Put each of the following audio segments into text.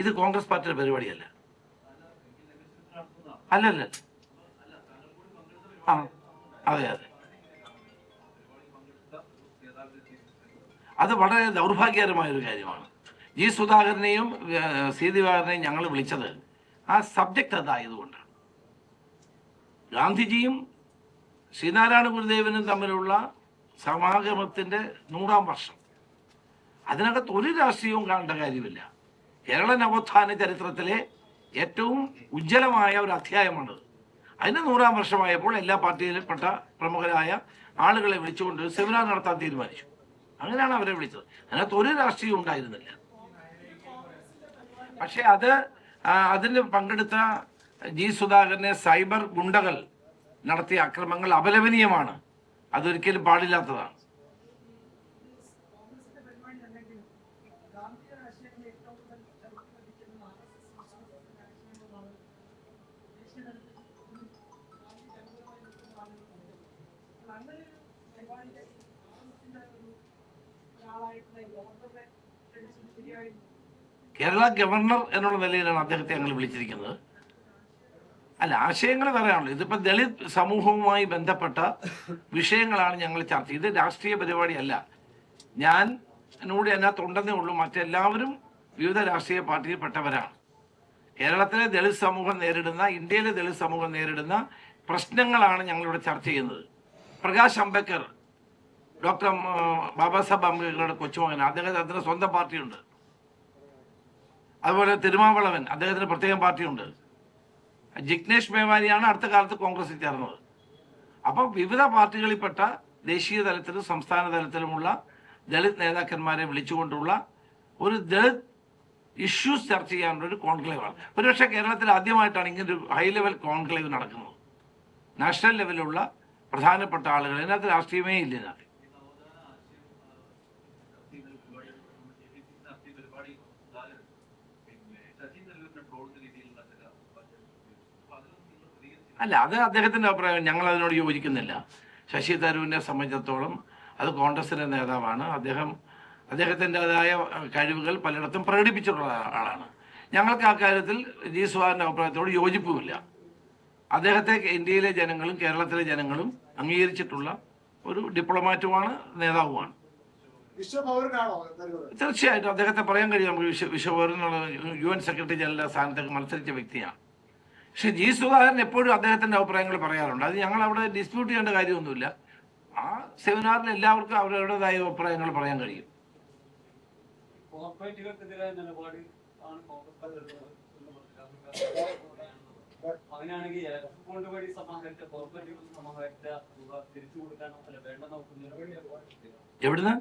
ഇത് കോൺഗ്രസ് പാർട്ടിയുടെ പരിപാടിയല്ല. അല്ലല്ല ആ അതെ അതെ. അത് വളരെ ദൗർഭാഗ്യകരമായ ഒരു കാര്യമാണ്. ജി സുധാകരനെയും സി ദിവാകരനെയും ഞങ്ങൾ വിളിച്ചത് ആ സബ്ജക്റ്റ് അതായതുകൊണ്ടാണ് ഗാന്ധിജിയും ശ്രീനാരായണ ഗുരുദേവനും തമ്മിലുള്ള സമാഗമത്തിന്റെ നൂറാം വർഷം. അതിനകത്ത് ഒരു രാഷ്ട്രീയവും കാണേണ്ട കാര്യമില്ല. കേരള നവോത്ഥാന ചരിത്രത്തിലെ ഏറ്റവും ഉജ്ജ്വലമായ ഒരു അധ്യായമാണ്. അതിന് നൂറാം വർഷമായപ്പോൾ എല്ലാ പാർട്ടിയിൽപ്പെട്ട പ്രമുഖരായ ആളുകളെ വിളിച്ചുകൊണ്ട് സെമിനാർ നടത്താൻ തീരുമാനിച്ചു. അങ്ങനെയാണ് അവരെ വിളിച്ചത്. അതിനകത്ത് ഒരു രാഷ്ട്രീയം ഉണ്ടായിരുന്നില്ല. പക്ഷെ അത് അതിന് പങ്കെടുത്ത ജി സുധാകരനെ സൈബർ ഗുണ്ടകൾ നടത്തിയ അക്രമങ്ങൾ അപലപനീയമാണ്. അതൊരിക്കലും പാടില്ലാത്തതാണ്. കേരള ഗവർണർ എന്നുള്ള നിലയിലാണ് അദ്ദേഹത്തെ ഞങ്ങൾ വിളിച്ചിരിക്കുന്നത്. അല്ല ആശയങ്ങൾ പറയാനുള്ളൂ ഇതിപ്പോ ദളിത് സമൂഹവുമായി ബന്ധപ്പെട്ട വിഷയങ്ങളാണ് ഞങ്ങൾ ചർച്ച ചെയ്ത് രാഷ്ട്രീയ പരിപാടിയല്ല. ഞാൻ എന്നോട് അതിനകത്ത് ഉണ്ടെന്നേ ഉള്ളൂ. മറ്റെല്ലാവരും വിവിധ രാഷ്ട്രീയ പാർട്ടിയിൽപ്പെട്ടവരാണ് കേരളത്തിലെ ദളിത് സമൂഹം നേരിടുന്ന ഇന്ത്യയിലെ ദളിത് സമൂഹം നേരിടുന്ന പ്രശ്നങ്ങളാണ് ഞങ്ങളിവിടെ ചർച്ച ചെയ്യുന്നത്. പ്രകാശ് അംബേദ്കർ ഡോക്ടർ ബാബാ സാഹബ് അംബേദ്കറുടെ കൊച്ചുമകൻ. അദ്ദേഹത്തിന് സ്വന്തം പാർട്ടിയുണ്ട്. അതുപോലെ തിരുമാവളവൻ അദ്ദേഹത്തിന് പ്രത്യേകം പാർട്ടിയുണ്ട്. ജിഗ്നേഷ് മേവാനിയാണ് അടുത്ത കാലത്ത് കോൺഗ്രസിൽ ചേർന്നത്. അപ്പം വിവിധ പാർട്ടികളിൽപ്പെട്ട ദേശീയ തലത്തിലും സംസ്ഥാന തലത്തിലുമുള്ള ദളിത് നേതാക്കന്മാരെ വിളിച്ചുകൊണ്ടുള്ള ഒരു ദളിത് ഇഷ്യൂസ് ചർച്ച ചെയ്യാനുള്ള ഒരു കോൺക്ലേവാണ്. ഒരുപക്ഷെ കേരളത്തിൽ ആദ്യമായിട്ടാണ് ഇങ്ങനെ ഒരു ഹൈ ലെവൽ കോൺക്ലേവ് നടക്കുന്നത്. നാഷണൽ ലെവലിലുള്ള പ്രധാനപ്പെട്ട ആളുകൾ. ഇതിനകത്ത് രാഷ്ട്രീയമേ ഇല്ല ഇതിനകത്ത്. അല്ല അത് അദ്ദേഹത്തിന്റെ അഭിപ്രായം. ഞങ്ങൾ അതിനോട് യോജിക്കുന്നില്ല. ശശി തരൂരിനെ സംബന്ധിച്ചിടത്തോളം അത് കോൺഗ്രസിന്റെ നേതാവാണ്. അദ്ദേഹം അദ്ദേഹത്തിന്റെതായ കഴിവുകൾ പലയിടത്തും പ്രകടിപ്പിച്ചിട്ടുള്ള ആളാണ്. ഞങ്ങൾക്ക് ആ കാര്യത്തിൽ ജി സുഹാറിന്റെ അഭിപ്രായത്തോട് യോജിപ്പുമില്ല. അദ്ദേഹത്തെ ഇന്ത്യയിലെ ജനങ്ങളും കേരളത്തിലെ ജനങ്ങളും അംഗീകരിച്ചിട്ടുള്ള ഒരു ഡിപ്ലോമാറ്റുമാണ് നേതാവുമാണ്. തീർച്ചയായിട്ടും അദ്ദേഹത്തെ പറയാൻ കഴിയും. നമുക്ക് വിശ്വ വിശ്വപൗരനുള്ള യു എൻ സെക്രട്ടറി ജനറൽ സ്ഥാനത്തേക്ക് മത്സരിച്ച വ്യക്തിയാണ്. പക്ഷെ ജി സുധാകരൻ എപ്പോഴും അദ്ദേഹത്തിന്റെ അഭിപ്രായങ്ങൾ പറയാറുണ്ട്. അത് ഞങ്ങൾ അവിടെ ഡിസ്പ്യൂട്ട് ചെയ്യേണ്ട കാര്യമൊന്നുമില്ല. ആ സെമിനാറിൽ എല്ലാവർക്കും അവരവരുടേതായ അഭിപ്രായങ്ങൾ പറയാൻ കഴിയും. കോർപ്പറേറ്റുകൾക്കെതിരായ നിലപാട് ആണ് കോൺഗ്രസ്. അങ്ങനെയാണെങ്കിൽ ഇലക്ട്രിക് ബോണ്ട് വഴി സമാഹരിച്ച കോർപ്പറേറ്റുകൾ സമാഹരിച്ച തുക തിരിച്ചു കൊടുക്കാനോ അല്ല വേണ്ട നോക്കുന്നതിന് എവിടുന്ന്?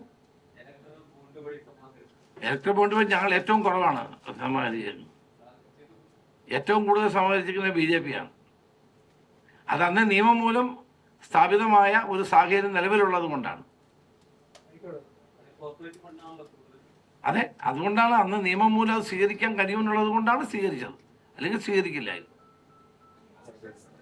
ഇലക്ട്രിക് ബോണ്ട് വഴി സമാഹരിച്ച. ഇലക്ട്രിക് ബോണ്ട് വഴി ഞങ്ങൾ ഏറ്റവും കുറവാണ് സമാഹരിച്ചിരുന്നത്. ഏറ്റവും കൂടുതൽ സമാഹരിച്ചിരിക്കുന്നത് ബി ജെ പി ആണ്. അത് അന്ന് നിയമം മൂലം സ്ഥാപിതമായ ഒരു സാഹചര്യം നിലവിലുള്ളത് കൊണ്ടാണ്. കോർപ്പറേറ്റ് അതെ അതുകൊണ്ടാണ് അന്ന് നിയമം മൂലം അത് സ്വീകരിക്കാൻ കഴിയുമെന്നുള്ളത് കൊണ്ടാണ് സ്വീകരിച്ചത്. അല്ലെങ്കിൽ സ്വീകരിക്കില്ലായിരുന്നു. Thanks.